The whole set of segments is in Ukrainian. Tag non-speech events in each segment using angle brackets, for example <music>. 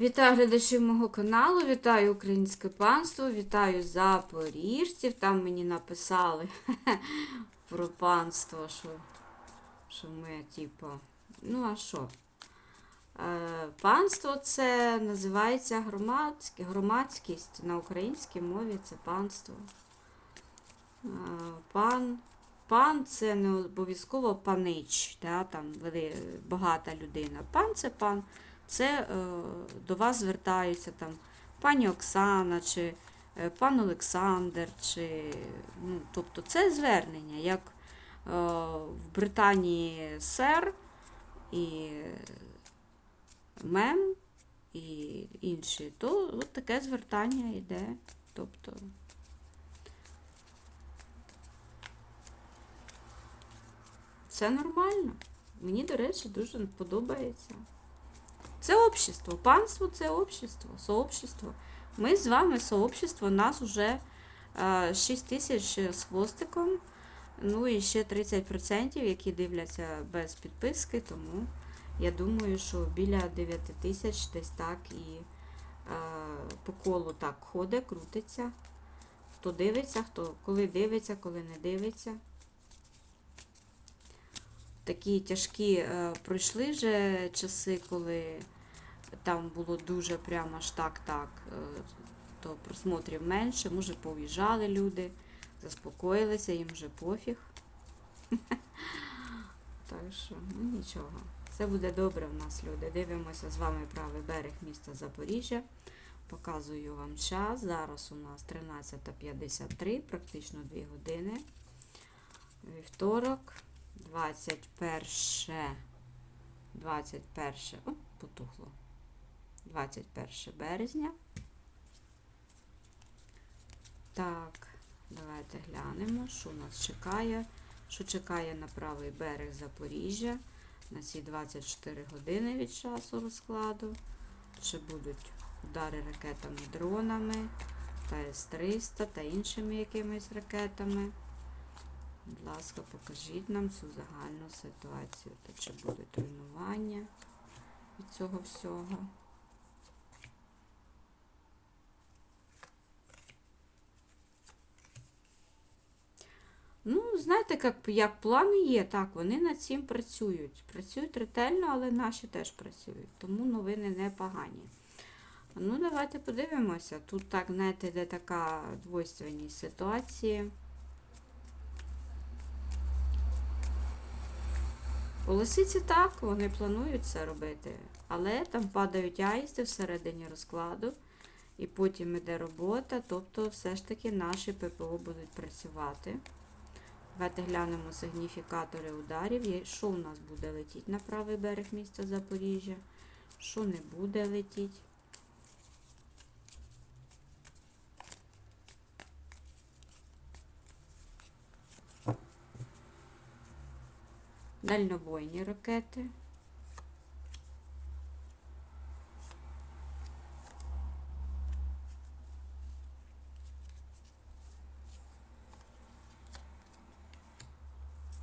Вітаю глядачів мого каналу, вітаю українське панство, вітаю запоріжців. Там мені написали <laughs> про панство, що, що ми, типу, ну а що? Е, Панство це називається громадське, громадськість на українській мові це панство. Е, Пан, пан це не обов'язково панич, да, там багата людина. Пан це пан. Це е, до вас звертаються там пані Оксана, чи е, пан Олександр, чи, ну, тобто це звернення, як е, в Британії сер і мем і інші, то от таке звертання йде. Тобто, це нормально. Мені, до речі, дуже подобається. Це общество. Панство це общество, сообщество. Ми з вами сообщество, нас вже 6 тисяч з хвостиком. Ну і ще 30%, які дивляться без підписки, тому я думаю, що біля 9 тисяч десь так і е, по колу так ходить, крутиться. Хто дивиться, хто коли дивиться, коли не дивиться. Такі тяжкі е, пройшли вже часи, коли там було дуже прямо аж так-так, е, то просмотрів менше, може пов'їжджали люди, заспокоїлися, їм вже пофіг. <laughs> Так що, ну нічого. Все буде добре в нас, люди. Дивимося з вами правий берег міста Запоріжжя. Показую вам час. Зараз у нас 13.53, практично 2 години. Вівторок, 21. 21. О, потухло. 21 березня. Так, давайте глянемо, що нас чекає. Що чекає на правий берег Запоріжжя на ці 24 години від часу розкладу. Чи будуть удари ракетами, дронами, та С-300 та іншими якимись ракетами. Будь ласка, покажіть нам цю загальну ситуацію. Та чи будуть руйнування від цього всього. Ну, знаєте, як, як плани є, так, вони над цим працюють. Працюють ретельно, але наші теж працюють, тому новини не погані. Ну, давайте подивимося. Тут так, знаєте, йде така двойственність ситуації. У лисиці так, вони планують це робити, але там падають аїсти всередині розкладу, і потім іде робота, тобто все ж таки наші ППО будуть працювати. Давайте глянемо сигніфікатори ударів. Що у нас буде летіти на правий берег міста Запоріжжя, що не буде летіти. Дальнобойні ракети.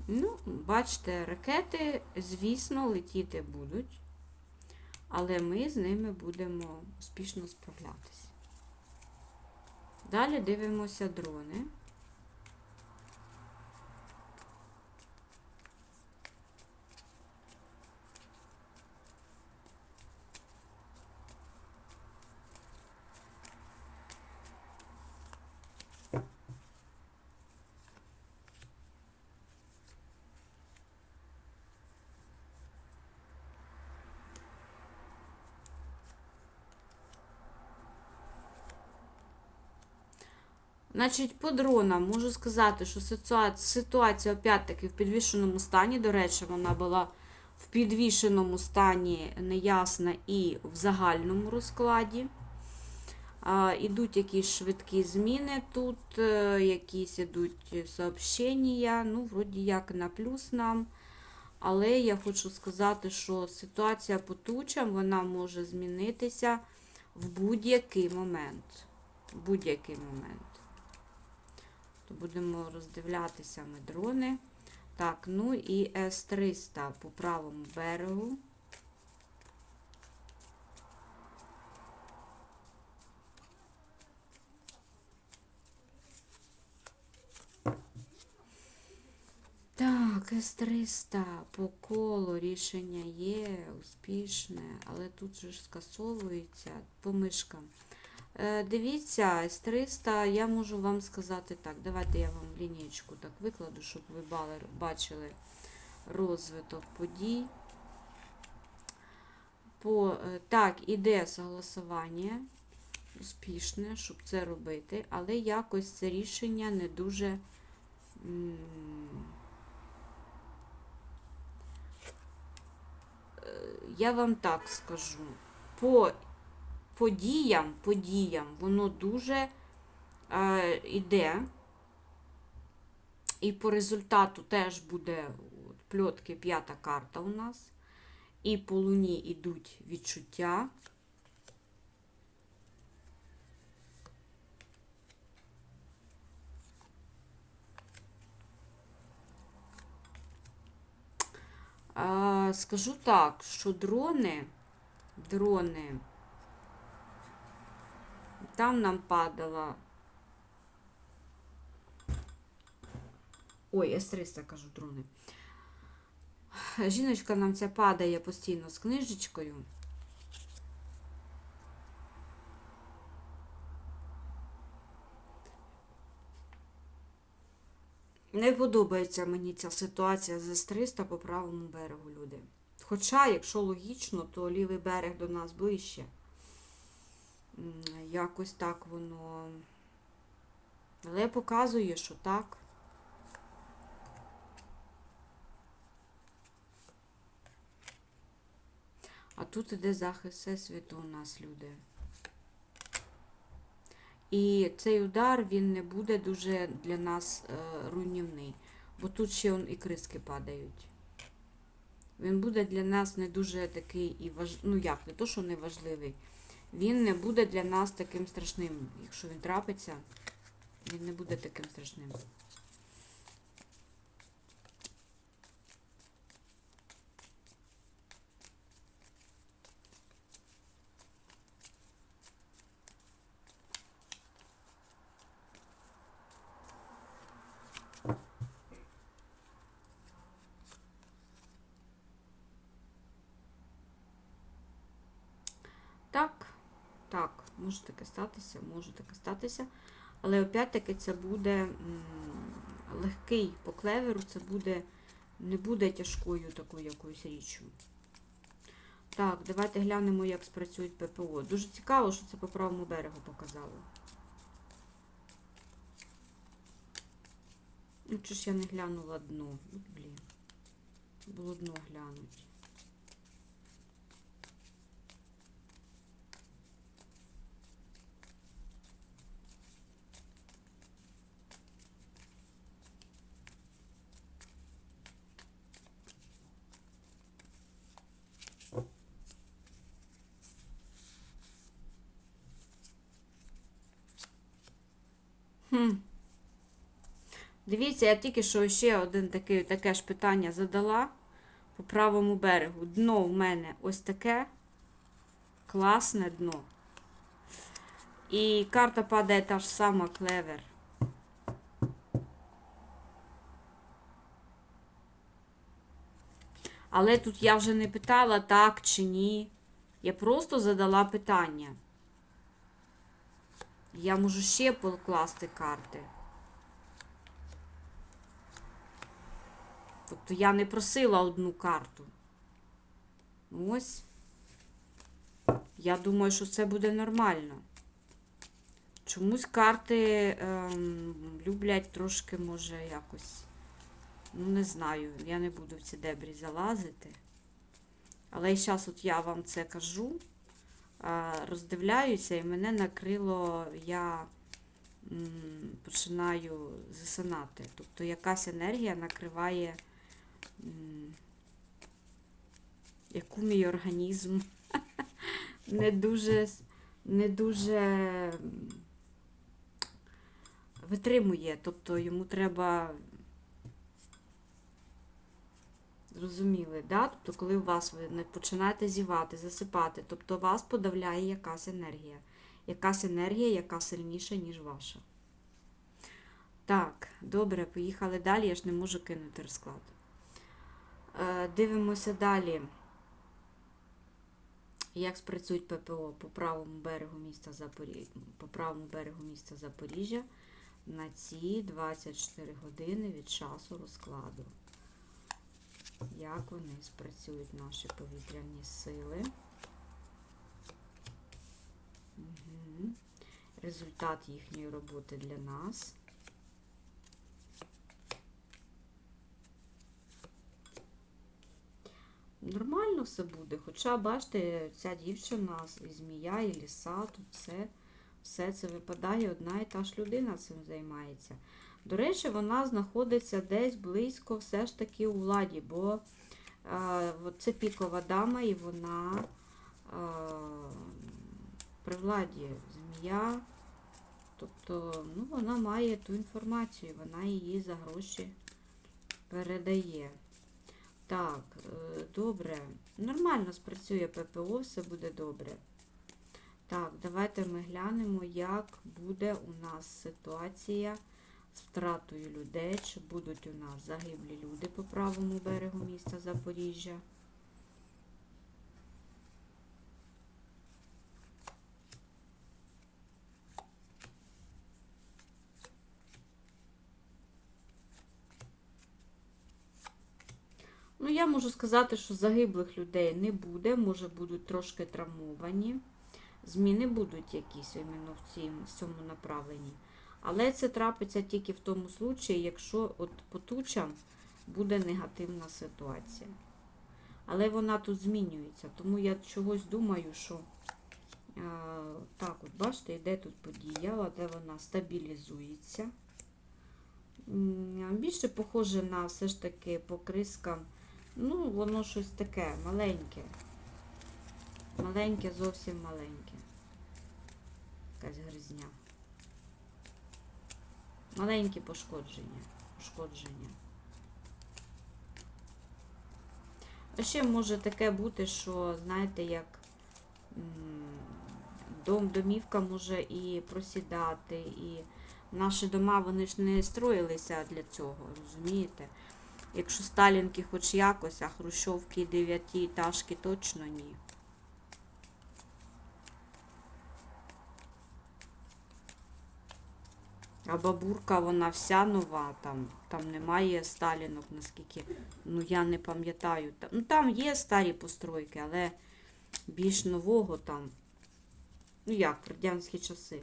Ну, бачите, ракети, звісно, летіти будуть, але ми з ними будемо успішно справлятися. Далі дивимося дрони. Значить, по дронам можу сказати, що ситуація, опять-таки в підвішеному стані. До речі, вона була в підвішеному стані неясна і в загальному розкладі. Ідуть якісь швидкі зміни тут, е, якісь ідуть сообщення, ну, вроді як на плюс нам. Але я хочу сказати, що ситуація по тучам вона може змінитися в будь-який момент. Будь-який момент то будемо роздивлятися ми дрони. Так, ну і С-300 по правому берегу. Так, С-300 по колу рішення є, успішне, але тут же ж скасовується по мишкам. Е, дивіться, С-300, я можу вам сказати так. Давайте я вам лінієчку так викладу, щоб ви бачили розвиток подій. По, е, так, іде согласування успішне, щоб це робити, але якось це рішення не дуже. е, Я вам так скажу. По подіям, подіям воно дуже е, іде. І по результату теж буде от, пльотки п'ята карта у нас. І по луні йдуть відчуття. А, скажу так, що дрони, дрони, там нам падала. Ой, С-300 кажу дрони. Жіночка нам ця падає постійно з книжечкою. Не подобається мені ця ситуація з С-300 по правому берегу, люди. Хоча, якщо логічно, то лівий берег до нас ближче. Якось так воно. Але показує, що так. А тут іде захист Всесвіту у нас, люди. І цей удар він не буде дуже для нас е, руйнівний, бо тут ще он і криски падають. Він буде для нас не дуже такий і важ... ну як, не то, що не важливий. Він не буде для нас таким страшним. Якщо він трапиться, він не буде таким страшним. Так, так, може таке статися, може таке статися. Але опять-таки це буде легкий по клеверу, це буде, не буде тяжкою такою якоюсь річчю. Так, давайте глянемо, як спрацюють ППО. Дуже цікаво, що це по правому берегу показало. Ну, чи ж я не глянула дно? Блін. Було дно глянуть. Хм. Дивіться, я тільки що ще один такий, таке ж питання задала по правому берегу. Дно в мене ось таке. Класне дно. І карта падає та ж сама клевер. Але тут я вже не питала так чи ні. Я просто задала питання. Я можу ще покласти карти. Тобто я не просила одну карту. Ось. Я думаю, що це буде нормально. Чомусь карти ем, люблять трошки, може, якось. Ну, не знаю, я не буду в ці дебрі залазити. Але зараз от я вам це кажу, роздивляюся, і мене накрило, я починаю засинати. Тобто якась енергія накриває, яку мій організм <laughs> не дуже, не дуже витримує. Тобто йому треба Зрозуміли, да? Тобто, коли у вас ви починаєте зівати, засипати, тобто вас подавляє якась енергія. Якась енергія, яка сильніша, ніж ваша. Так, добре, поїхали далі, я ж не можу кинути розклад. Е, Дивимося далі. Як спрацюють ППО по правому берегу міста Запоріжжя, по правому берегу міста Запоріжжя на ці 24 години від часу розкладу. Як вони спрацюють наші повітряні сили? Угу. Результат їхньої роботи для нас. Нормально все буде. Хоча, бачите, ця дівчина, і змія, і ліса, тут все, все це випадає, одна і та ж людина цим займається. До речі, вона знаходиться десь близько все ж таки у владі, бо е, це пікова дама, і вона е, при владі змія. Тобто, ну, вона має ту інформацію, вона її за гроші передає. Так, е, добре. Нормально спрацює ППО, все буде добре. Так, давайте ми глянемо, як буде у нас ситуація з втратою людей. Чи будуть у нас загиблі люди по правому берегу міста Запоріжжя? Ну, я можу сказати, що загиблих людей не буде, може будуть трошки травмовані. Зміни будуть якісь іменно в цьому направленні. Але це трапиться тільки в тому случаї, якщо от по тучам буде негативна ситуація. Але вона тут змінюється. Тому я чогось думаю, що е, так, от бачите, йде тут подія, де вона стабілізується. Більше похоже на все ж таки по крискам. Ну, воно щось таке маленьке. Маленьке, зовсім маленьке. Якась гризня. Маленькі пошкодження. Пошкодження. А ще може таке бути, що, знаєте, як дом, домівка може і просідати, і наші дома, вони ж не строїлися для цього, розумієте? Якщо Сталінки хоч якось, а Хрущовки дев'ятиэтажки точно ні. А бабурка, вона вся нова, там, там немає Сталінок, наскільки, ну я не пам'ятаю. Та- Ну там є старі постройки, але більш нового там. Ну як, в радянські часи.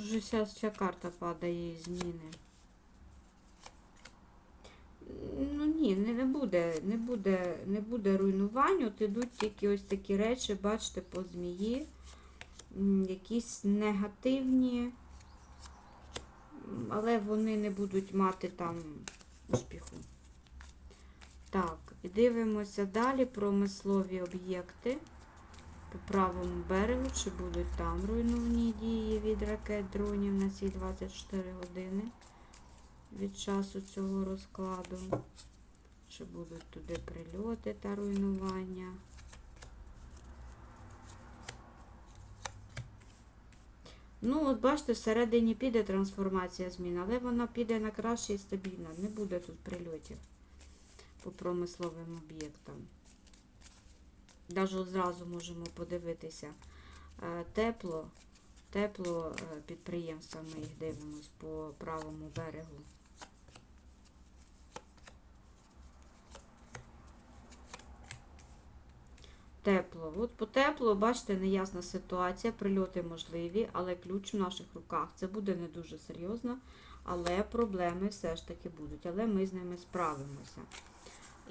Дуже зараз ця карта падає і зміни. Ну ні, не буде, не буде, не буде руйнувань. От ідуть тільки ось такі речі, бачите, по змії. Якісь негативні, але вони не будуть мати там успіху. Так, дивимося далі промислові об'єкти по правому берегу, чи будуть там руйнівні дії від ракет дронів на ці 24 години від часу цього розкладу. Чи будуть туди прильоти та руйнування. Ну, от бачите, всередині піде трансформація змін, але вона піде на краще і стабільно. Не буде тут прильотів по промисловим об'єктам. Навіть зразу можемо подивитися. Е, Тепло, тепло е, підприємства, ми їх дивимось по правому берегу. Тепло. От по тепло, бачите, неясна ситуація, прильоти можливі, але ключ в наших руках. Це буде не дуже серйозно, але проблеми все ж таки будуть. Але ми з ними справимося.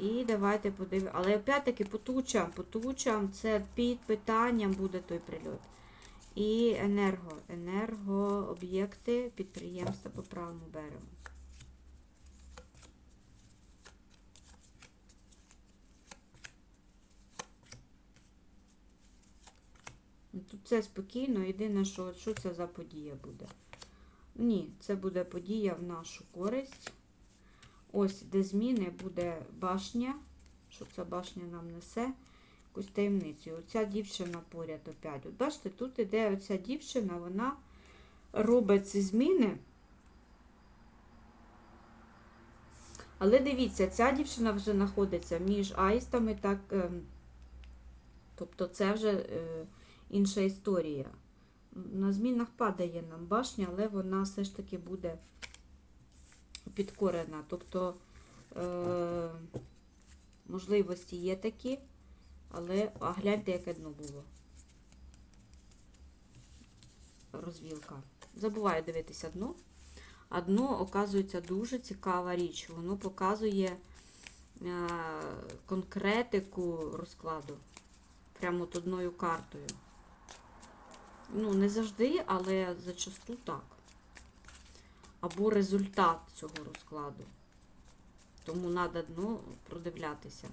І давайте подивимося. Але опять-таки по тучам, по тучам це під питанням буде той прильот. І енерго, енергооб'єкти, підприємства по правому берегу. Тут все спокійно, єдине, що, що це за подія буде. Ні, це буде подія в нашу користь. Ось, де зміни буде башня. Що ця башня нам несе? Якусь таємницю. Оця дівчина поряд опять. От бачите, тут іде оця дівчина, вона робить ці зміни. Але дивіться, ця дівчина вже знаходиться між аїстами, так, ем, тобто це вже е, інша історія. На змінах падає нам башня, але вона все ж таки буде підкорена. Тобто е, можливості є такі, але а гляньте, яке дно було. Розвілка. Забуваю дивитися дно. А дно, оказується, дуже цікава річ. Воно показує е, конкретику розкладу. Прямо одною картою. Ну, не завжди, але зачасту так. Або результат цього розкладу. Тому треба дно продивлятися.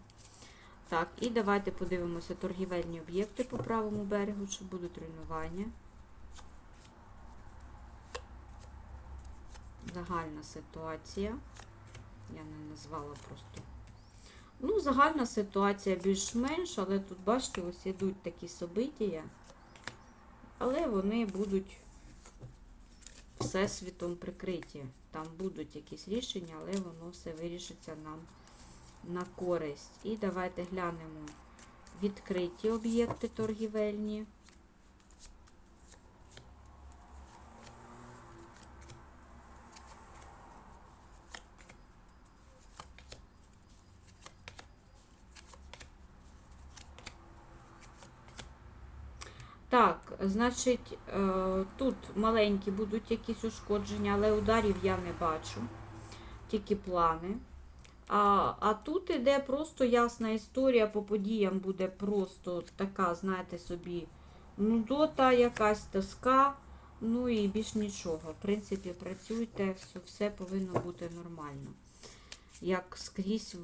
Так, і давайте подивимося торгівельні об'єкти по правому берегу, чи будуть руйнування. Загальна ситуація. Я не назвала просто. Ну, загальна ситуація більш-менш, але тут, бачите, ось ідуть такі события, але вони будуть всесвітом прикриті. Там будуть якісь рішення, але воно все вирішиться нам на користь. І давайте глянемо відкриті об'єкти торгівельні. Так, значить, е, тут маленькі будуть якісь ушкодження, але ударів я не бачу. Тільки плани. А, а тут іде просто ясна історія, по подіям буде просто така, знаєте собі, нудота, якась тоска, ну і більш нічого. В принципі, працюйте, все, все повинно бути нормально. Як скрізь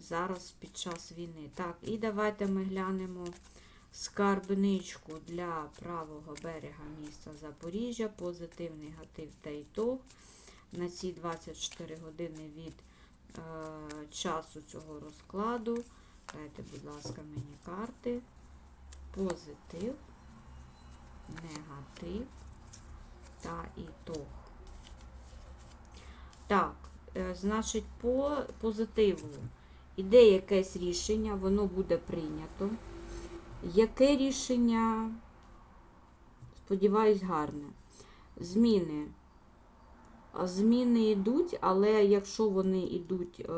зараз під час війни. Так, і давайте ми глянемо скарбничку для правого берега міста Запоріжжя, позитив, негатив та ітог. На ці 24 години від е, часу цього розкладу. Дайте, будь ласка, мені карти. Позитив, негатив та ітог. Так, е, значить, по позитиву іде якесь рішення, воно буде прийнято. Яке рішення? Сподіваюсь, гарне. Зміни. Зміни йдуть, але якщо вони йдуть е,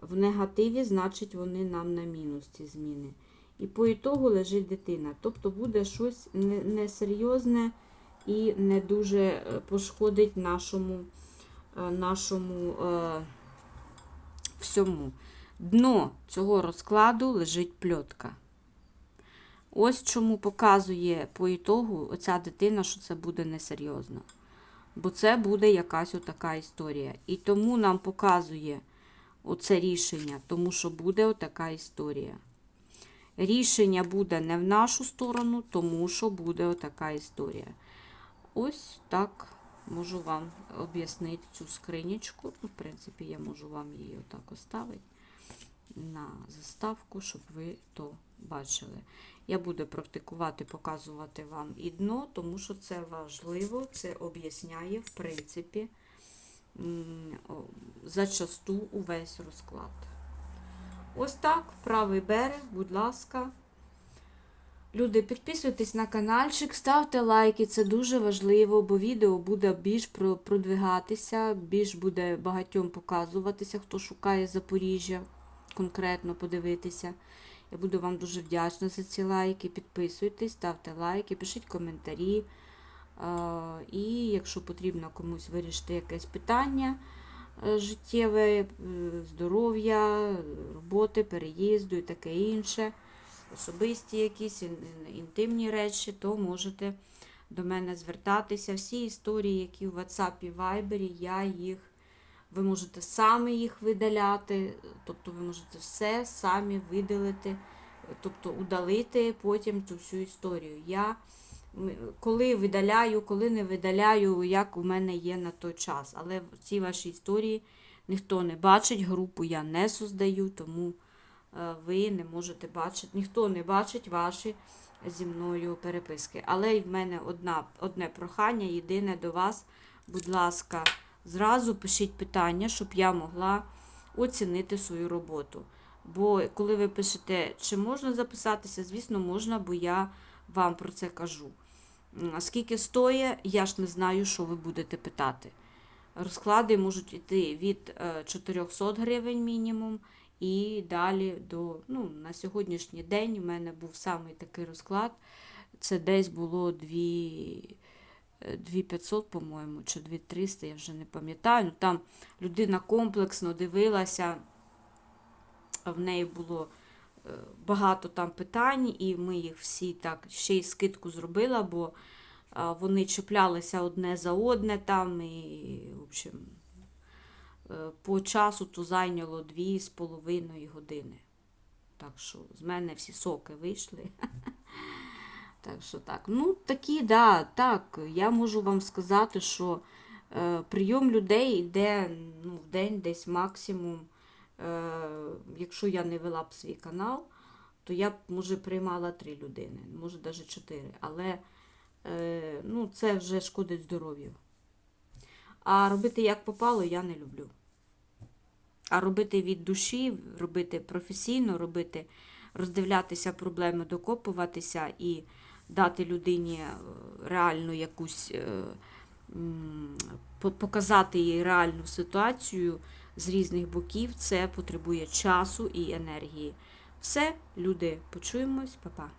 в негативі, значить вони нам на мінус ці зміни. І по ітогу лежить дитина. Тобто буде щось несерйозне і не дуже е, пошкодить нашому, е, нашому всьому. Дно цього розкладу лежить пльотка. Ось чому показує по ітогу оця дитина, що це буде несерйозно. Бо це буде якась отака історія. І тому нам показує оце рішення, тому що буде отака історія. Рішення буде не в нашу сторону, тому що буде отака історія. Ось так можу вам об'яснити цю скринічку. Ну, в принципі, я можу вам її отак оставити на заставку, щоб ви то бачили. Я буду практикувати, показувати вам і дно, тому що це важливо, це об'ясняє, в принципі, зачасту увесь розклад. Ось так, правий берег, будь ласка. Люди, підписуйтесь на каналчик, ставте лайки, це дуже важливо, бо відео буде більш продвигатися, більш буде багатьом показуватися, хто шукає Запоріжжя, конкретно подивитися. Я буду вам дуже вдячна за ці лайки. Підписуйтесь, ставте лайки, пишіть коментарі. І якщо потрібно комусь вирішити якесь питання е, життєве, е, здоров'я, роботи, переїзду і таке інше, особисті якісь ін- ін- інтимні речі, то можете до мене звертатися. Всі історії, які в WhatsApp і Viber, я їх. Ви можете самі їх видаляти, тобто ви можете все самі видалити тобто удалити потім цю всю історію. Я коли видаляю, коли не видаляю, як у мене є на той час. Але в цій вашій історії ніхто не бачить, групу я не создаю, тому е, ви не можете бачити, ніхто не бачить ваші зі мною переписки. Але в мене одна, одне прохання, єдине до вас, будь ласка, зразу пишіть питання, щоб я могла оцінити свою роботу. Бо коли ви пишете, чи можна записатися, звісно, можна, бо я вам про це кажу. А скільки стоїть, я ж не знаю, що ви будете питати. Розклади можуть йти від е, 400 гривень мінімум і далі до. Ну, на сьогоднішній день у мене був самий такий розклад. Це десь було 2, е, 2500, по-моєму, чи 2300, я вже не пам'ятаю. Ну, там людина комплексно дивилася, в неї було е, багато там питань, і ми їх всі так ще й скидку зробила, бо вони чіплялися одне за одне там, і, в общем, е, по часу то зайняло дві з половиною години. Так що з мене всі соки вийшли. <laughs> Так що так. Ну, такі, да, так. Я можу вам сказати, що е, прийом людей йде ну, в день десь максимум. Е, якщо я не вела б свій канал, то я б, може, приймала три людини, може навіть чотири. Але е, ну, це вже шкодить здоров'ю. А робити як попало, я не люблю. А робити від душі, робити професійно, робити, роздивлятися проблеми, докопуватися і дати людині е, реальну якусь, е, показати їй реальну ситуацію з різних боків, це потребує часу і енергії. Все, люди, почуємось, па-па.